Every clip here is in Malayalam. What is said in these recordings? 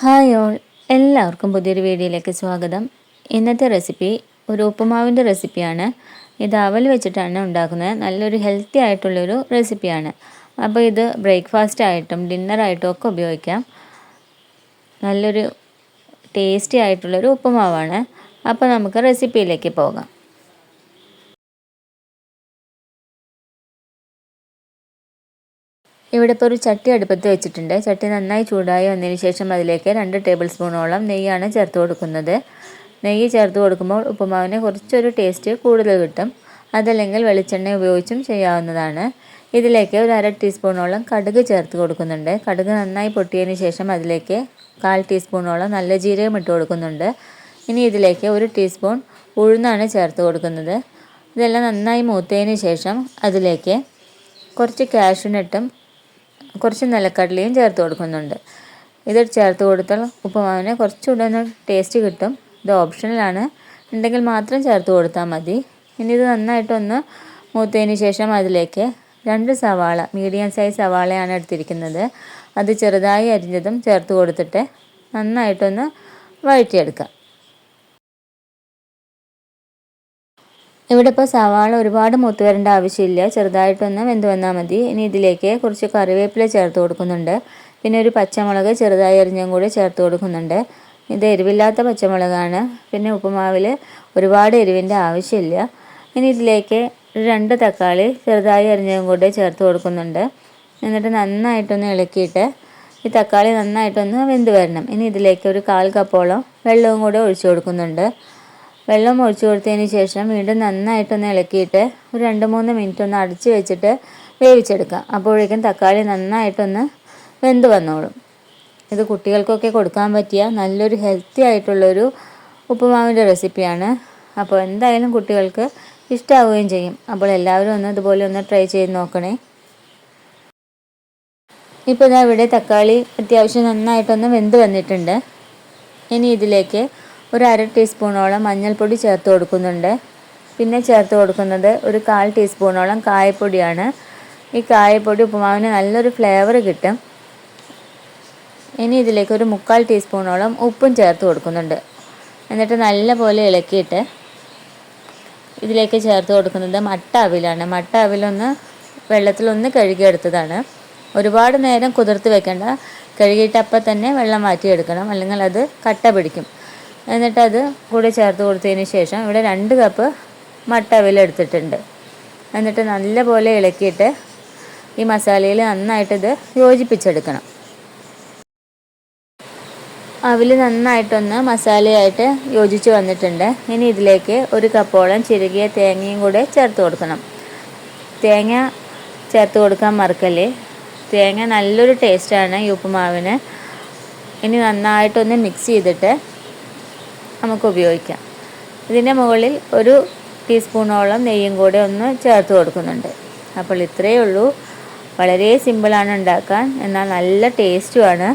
Hi all. എല്ലാവർക്കും പുതിയൊരു വീഡിയോയിലേക്ക് സ്വാഗതം. ഇന്നത്തെ റെസിപ്പി ഒരു ഉപ്പുമാവിന്റെ റെസിപ്പിയാണ്. ഇത് അവൽ വെച്ചിട്ടാണ് ഉണ്ടാക്കുന്നത്. നല്ലൊരു ഹെൽത്തി ആയിട്ടുള്ളൊരു റെസിപ്പിയാണ്. അപ്പോൾ ഇത് ബ്രേക്ക്ഫാസ്റ്റ് ആയിട്ടും ഡിന്നറായിട്ടും ഒക്കെ ഉപയോഗിക്കാം. നല്ലൊരു ടേസ്റ്റി ആയിട്ടുള്ളൊരു ഉപ്പുമാവാണ്. അപ്പോൾ നമുക്ക് റെസിപ്പിയിലേക്ക് പോകാം. ഇവിടെ ഇപ്പോൾ ഒരു ചട്ടി അടുപ്പത്ത് വെച്ചിട്ടുണ്ട്. ചട്ടി നന്നായി ചൂടായി വന്നതിന് ശേഷം അതിലേക്ക് രണ്ട് ടേബിൾ സ്പൂണോളം നെയ്യാണ് ചേർത്ത് കൊടുക്കുന്നത്. നെയ്യ് ചേർത്ത് കൊടുക്കുമ്പോൾ ഉപ്പുമാവിന് കുറച്ചൊരു ടേസ്റ്റ് കൂടുതൽ കിട്ടും. അതല്ലെങ്കിൽ വെളിച്ചെണ്ണ ഉപയോഗിച്ചും ചെയ്യാവുന്നതാണ്. ഇതിലേക്ക് ഒരു അര ടീസ്പൂണോളം കടുക് ചേർത്ത് കൊടുക്കുന്നുണ്ട്. കടുക് നന്നായി പൊട്ടിയതിന് ശേഷം അതിലേക്ക് കാൽ ടീസ്പൂണോളം നല്ല ജീരകം ഇട്ട് കൊടുക്കുന്നുണ്ട്. ഇനി ഇതിലേക്ക് ഒരു ടീസ്പൂൺ ഉഴുന്നാണ് ചേർത്ത് കൊടുക്കുന്നത്. ഇതെല്ലാം നന്നായി മൂത്തതിന് ശേഷം അതിലേക്ക് കുറച്ച് കാഷ്യൂനട്ടും കുറച്ച് നിലക്കടലയും ചേർത്ത് കൊടുക്കുന്നുണ്ട്. ഇത് ചേർത്ത് കൊടുത്താൽ ഉപ്പുമാവിന് കുറച്ചുകൂടെ ഒന്ന് ടേസ്റ്റ് കിട്ടും. ഇത് ഓപ്ഷണലാണ് ഉണ്ടെങ്കിൽ മാത്രം ചേർത്ത് കൊടുത്താൽ മതി. ഇനി ഇത് നന്നായിട്ടൊന്ന് മൂത്തതിന് ശേഷം അതിലേക്ക് രണ്ട് സവാള മീഡിയം സൈസ് സവാളയാണ് എടുത്തിരിക്കുന്നത്. അത് ചെറുതായി അരിഞ്ഞതും ചേർത്ത് കൊടുത്തിട്ട് നന്നായിട്ടൊന്ന് വഴറ്റിയെടുക്കാം. ഇവിടെ ഇപ്പോൾ സവാള ഒരുപാട് മൂത്ത് വരേണ്ട ആവശ്യമില്ല. ചെറുതായിട്ടൊന്ന് വെന്ത് വന്നാൽ മതി. ഇനി ഇതിലേക്ക് കുറച്ച് കറിവേപ്പില ചേർത്ത് കൊടുക്കുന്നുണ്ട്. പിന്നെ ഒരു പച്ചമുളക് ചെറുതായി അരിഞ്ഞും കൂടി ചേർത്ത് കൊടുക്കുന്നുണ്ട്. ഇത് എരിവില്ലാത്ത പച്ചമുളകാണ്. പിന്നെ ഉപ്പുമാവിൽ ഒരുപാട് എരിവിന്റെ ആവശ്യമില്ല. ഇനി ഇതിലേക്ക് രണ്ട് തക്കാളി ചെറുതായി അരിഞ്ഞതും കൂടി ചേർത്ത് കൊടുക്കുന്നുണ്ട്. എന്നിട്ട് നന്നായിട്ടൊന്ന് ഇളക്കിയിട്ട് ഈ തക്കാളി നന്നായിട്ടൊന്ന് വെന്ത് വരണം. ഇനി ഇതിലേക്ക് ഒരു കാൽ കപ്പോളം വെള്ളവും കൂടി ഒഴിച്ചു കൊടുക്കുന്നുണ്ട്. വെള്ളം ഒഴിച്ചു കൊടുത്തതിന് ശേഷം വീണ്ടും നന്നായിട്ടൊന്ന് ഇളക്കിയിട്ട് ഒരു രണ്ട് മൂന്ന് മിനിറ്റ് ഒന്ന് അടച്ചു വെച്ചിട്ട് വേവിച്ചെടുക്കാം. അപ്പോഴേക്കും തക്കാളി നന്നായിട്ടൊന്ന് വെന്ത് വന്നോളും. ഇത് കുട്ടികൾക്കൊക്കെ കൊടുക്കാൻ പറ്റിയ നല്ലൊരു ഹെൽത്തി ആയിട്ടുള്ളൊരു ഉപ്പുമാവിന്റെ റെസിപ്പിയാണ് അപ്പോൾ എന്തായാലും കുട്ടികൾക്ക് ഇഷ്ടമാവുകയും ചെയ്യും. അപ്പോൾ എല്ലാവരും ഒന്ന് ഇതുപോലെ ഒന്ന് ട്രൈ ചെയ്ത് നോക്കണേ. ഇപ്പോൾ ഞാൻ ഇവിടെ തക്കാളി അത്യാവശ്യം നന്നായിട്ടൊന്ന് വെന്ത് വന്നിട്ടുണ്ട്. ഇനി ഇതിലേക്ക് ഒരു അര ടീസ്പൂണോളം മഞ്ഞൾപ്പൊടി ചേർത്ത് കൊടുക്കുന്നുണ്ട്. പിന്നെ ചേർത്ത് കൊടുക്കുന്നത് ഒരു കാൽ ടീസ്പൂണോളം കായപ്പൊടിയാണ്. ഈ കായപ്പൊടി ഉപ്പുമാവിന് നല്ലൊരു ഫ്ലേവർ കിട്ടും. ഇനി ഇതിലേക്ക് ഒരു മുക്കാൽ ടീസ്പൂണോളം ഉപ്പും ചേർത്ത് കൊടുക്കുന്നുണ്ട്. എന്നിട്ട് നല്ലപോലെ ഇളക്കിയിട്ട് ഇതിലേക്ക് ചേർത്ത് കൊടുക്കുന്നത് മട്ട അവിലാണ്. മട്ട അവിലൊന്ന് വെള്ളത്തിലൊന്ന് കഴുകിയെടുത്തതാണ്. ഒരുപാട് നേരം കുതിർത്ത് വെക്കേണ്ട. കഴുകിയിട്ട് അപ്പം തന്നെ വെള്ളം മാറ്റിയെടുക്കണം അല്ലെങ്കിൽ അത് കട്ട പിടിക്കും. എന്നിട്ടത് കൂടി ചേർത്ത് കൊടുത്തതിന് ശേഷം ഇവിടെ രണ്ട് കപ്പ് മട്ട എടുത്തിട്ടുണ്ട്. എന്നിട്ട് നല്ലപോലെ ഇളക്കിയിട്ട് ഈ മസാലയിൽ നന്നായിട്ടിത് യോജിപ്പിച്ചെടുക്കണം. അവിൽ നന്നായിട്ടൊന്ന് മസാലയായിട്ട് യോജിച്ച് വന്നിട്ടുണ്ട്. ഇനി ഇതിലേക്ക് ഒരു കപ്പോളം ചിരുകിയ തേങ്ങയും കൂടെ ചേർത്ത് കൊടുക്കണം. തേങ്ങ ചേർത്ത് കൊടുക്കാൻ മറക്കല്ലേ? തേങ്ങ നല്ലൊരു ടേസ്റ്റാണ് ഈ ഉപ്പുമാവിന്. ഇനി നന്നായിട്ടൊന്ന് മിക്സ് ചെയ്തിട്ട് നമുക്ക് ഉപയോഗിക്കാം ഇതിന്റെ മുകളിൽ ഒരു ടീസ്പൂണോളം നെയ്യും കൂടെ ഒന്ന് ചേർത്ത് കൊടുക്കുന്നുണ്ട്. അപ്പോൾ ഇത്രയേ ഉള്ളൂ. വളരെ സിമ്പിളാണ് ഉണ്ടാക്കാൻ. എന്നാൽ നല്ല ടേസ്റ്റുമാണ്.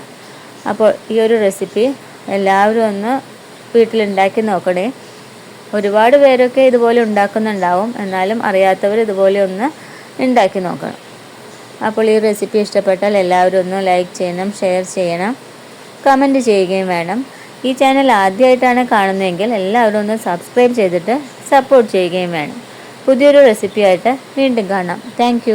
അപ്പോൾ ഈ ഒരു റെസിപ്പി എല്ലാവരും ഒന്ന് വീട്ടിലുണ്ടാക്കി നോക്കണേ. ഒരുപാട് പേരൊക്കെ ഇതുപോലെ ഉണ്ടാക്കുന്നുണ്ടാവും. എന്നാലും അറിയാത്തവർ ഇതുപോലെ ഒന്ന് ഉണ്ടാക്കി നോക്കണം. അപ്പോൾ ഈ റെസിപ്പി ഇഷ്ടപ്പെട്ടാൽ എല്ലാവരും ഒന്ന് ലൈക്ക് ചെയ്യണം ഷെയർ ചെയ്യണം കമന്റ് ചെയ്യുകയും വേണം. ഈ ചാനൽ ആദ്യമായിട്ടാണ് കാണുന്നതെങ്കിൽ എല്ലാവരും ഒന്ന് സബ്സ്ക്രൈബ് ചെയ്തിട്ട് സപ്പോർട്ട് ചെയ്യുകയും വേണം. പുതിയൊരു റെസിപ്പിയായിട്ട് വീണ്ടും കാണാം. താങ്ക്